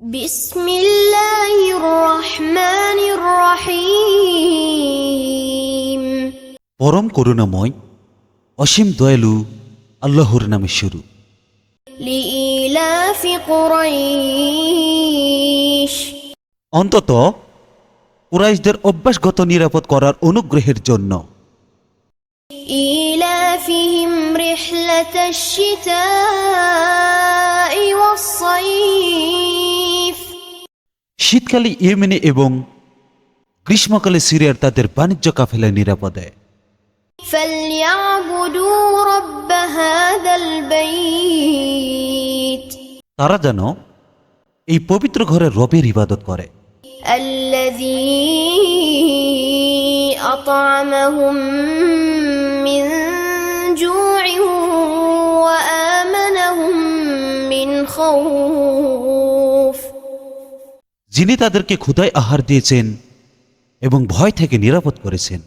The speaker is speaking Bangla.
بسم الله الرحمن الرحيم পরম করুণাময় অসীম দয়ালু আল্লাহর নামে শুরু لإيلاف قريش অন্তত কুরাইশদের অভ্যাসগত নিরাপদ করার অনুগ্রহের জন্য إيلافهم رحلة الشتاء والصيف শীতকালে ইয়েমেনে এবং গ্রীষ্মকালে সিরিয়ার তাদের বাণিজ্য কাফেলায় নিরাপদে। তারা যেন এই পবিত্র ঘরে রবের ইবাদত করে। জু'in wa amanahum min khawf যিনি তাদেরকে ক্ষুদায় আহার দিয়েছেন এবং ভয় থেকে নিরাপদ করেছেন।